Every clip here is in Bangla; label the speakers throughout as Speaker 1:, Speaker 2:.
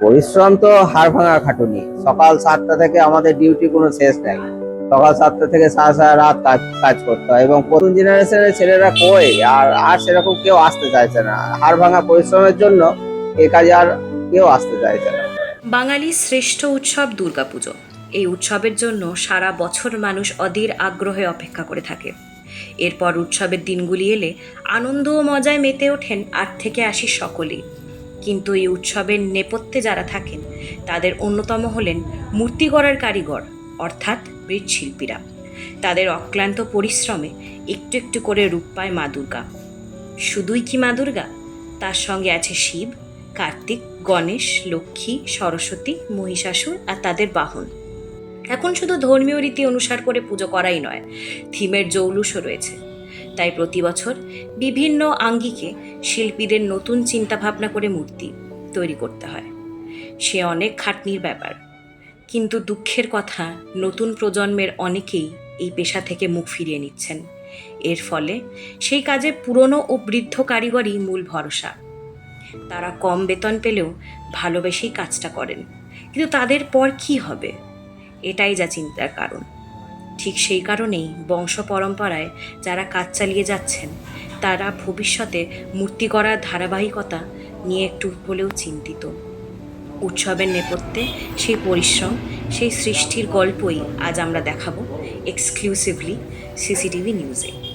Speaker 1: পরিশ্রম তো হাড় ভাঙা খাটুনি। সকাল সাতটা থেকে আমাদের ডিউটি কোনো শেষ নেই। সকাল সাতটা থেকে সারা সারা রাত কাজ কাজ করতে হয় এবং প্রথম জেনারেশনের ছেলেরা কই? আর আর সেরকম কেউ আসতে চাইছে না। হাড় ভাঙা পরিশ্রমের জন্য এ কাজে আর কেউ আসতে চাইছে না।
Speaker 2: বাঙালির শ্রেষ্ঠ উৎসব দুর্গাপুজো। এই উৎসবের জন্য সারা বছর মানুষ অধীর আগ্রহে অপেক্ষা করে থাকে। এরপর উৎসবের দিনগুলি এলে আনন্দ ও মজায় মেতে ওঠেন আট থেকে আশি সকলেই। কিন্তু এই উৎসবের নেপথ্যে যারা থাকেন, তাদের অন্যতম হলেন মূর্তি গড়ার কারিগর, অর্থাৎ মৃৎশিল্পীরা। তাদের অক্লান্ত পরিশ্রমে একটু একটু করে রূপ পায় মা দুর্গা। শুধুই কি মা দুর্গা? তার সঙ্গে আছে শিব, কার্তিক, গণেশ, লক্ষ্মী, সরস্বতী, মহিষাসুর আর তাদের বাহন। এখন শুধু ধর্মীয় রীতি অনুসার করে পুজো করাই নয়, থিমের জৌলুসও রয়েছে। তাই প্রতি বছর বিভিন্ন আঙ্গিকে শিল্পীদের নতুন চিন্তাভাবনা করে মূর্তি তৈরি করতে হয়। সে অনেক খাটনির ব্যাপার। কিন্তু দুঃখের কথা, নতুন প্রজন্মের অনেকেই এই পেশা থেকে মুখ ফিরিয়ে নিচ্ছেন। এর ফলে সেই কাজে পুরনো ও বৃদ্ধ কারিগরই মূল ভরসা। তারা কম বেতন পেলেও ভালোবেসেই কাজটা করেন। কিন্তু তাদের পর কি হবে? এটাই যা চিন্তার কারণ। ঠিক সেই কারণেই বংশ পরম্পরায় যারা কাজ চালিয়ে যাচ্ছেন, তারা ভবিষ্যতে মূর্তি করার ধারাবাহিকতা নিয়ে একটু হলেও চিন্তিত। উৎসবের নেপথ্যে সেই পরিশ্রম, সেই সৃষ্টির গল্পই আজ আমরা দেখাবো এক্সক্লুসিভলি সিসিটিভি নিউজে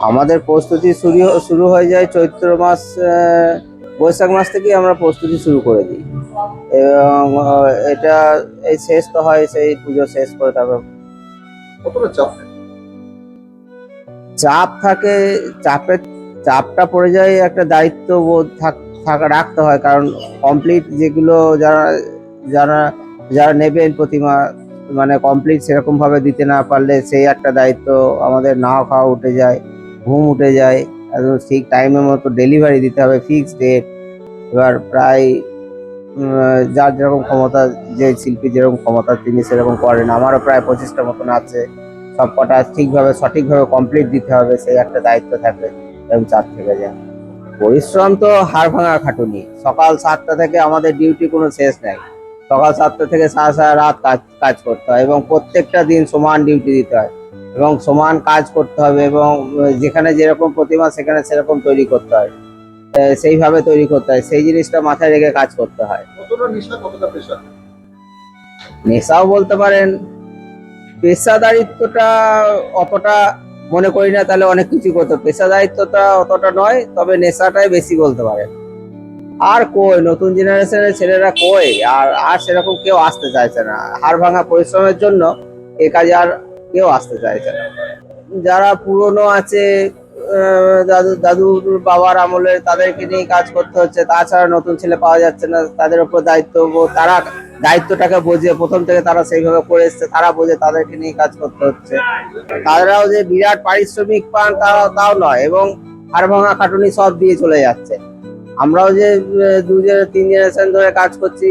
Speaker 1: আমাদের প্রস্তুতি শুরু শুরু হয়ে যায় চৈত্র মাস বৈশাখ মাস থেকেই আমরা প্রস্তুতি শুরু করে দিই। এবং এটা এই শেষ তো হয় সেই পুজো শেষ করে তারপর
Speaker 3: কতটা চাপ থাকে?
Speaker 1: চাপ থাকে চাপের চাপটা পড়ে যায় একটা দায়িত্ব বোধ থাক- রাখতে হয়। কারণ কমপ্লিট যেগুলো যারা যারা যারা নেবেন প্রতিমা মানে কমপ্লিট সেরকম ভাবে দিতে না পারলে সেই একটা দায়িত্ব আমাদের না খাওয়া উঠে যায়। ঘুম উঠে যায় একদম ঠিক টাইমের মতো ডেলিভারি দিতে হবে ফিক্স ডেট এবার প্রায় যার যেরকম ক্ষমতা, যে শিল্পী যেরকম ক্ষমতা, তিনি সেরকম করেন। আমারও প্রায় পঁচিশটা মতন আছে। সব কটা ঠিকভাবে, সঠিকভাবে কমপ্লিট দিতে হবে, সেই একটা দায়িত্ব থাকে এবং চার থেকে যায়। পরিশ্রম তো হাড় ভাঙা খাটুনি। সকাল সাতটা থেকে আমাদের ডিউটি কোনো শেষ নেই। সকাল সাতটা থেকে সারা সারা রাত কাজ কাজ করতে হয় এবং প্রত্যেকটা দিন সমান ডিউটি দিতে হয়। এবং সমান কাজ করতে হবে এবং যেখানে যেরকম প্রতিমা সেখানে সেরকম তৈরি করতে হয়। সেইভাবে তৈরি করতে হয়। সেই জিনিসটা মাথায় রেখে কাজ করতে হয়। নেশাও বলতে পারেন। পেশাদারিত্বটা অতটা মনে করি না তাহলে অনেক কিছু করতো পেশাদারিত্বটা অতটা নয় তবে নেশাটাই বেশি বলতে পারেন। আর কই নতুন জেনারেশনের ছেলেরা কই? আর আর সেরকম কেউ আসতে চাইছে না। হাড় ভাঙা পরিশ্রমের জন্য এ কাজে আর কেউ আসতে চাইছে না যারা পুরনো আছে দাদু, দাদুর বাবার আমলের তাদেরকে নিয়ে কাজ করতে হচ্ছে, তাছাড়া নতুন ছেলে পাওয়া যাচ্ছে না, তাদের উপর দায়িত্ব, তারা দায়িত্বটাকে বোঝে, প্রথম থেকে তারা সেইভাবে করে এসছে, তারা বোঝে তাদেরকে নিয়ে কাজ করতে হচ্ছে। তারাও যে বিরাট পারিশ্রমিক পান, তাও তাও নয়, এবং হাড় ভাঙা খাটুনি সব দিয়ে চলে যাচ্ছে। আমরাও যে দু তিন জেনারেশন ধরে কাজ করছি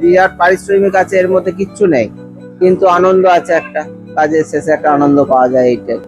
Speaker 1: বিরাট পারিশ্রমিক আছে, এর মধ্যে কিচ্ছু নেই, কিন্তু আনন্দ আছে একটা। কাজের শেষে একটা আনন্দ পাওয়া যায় এইটাই।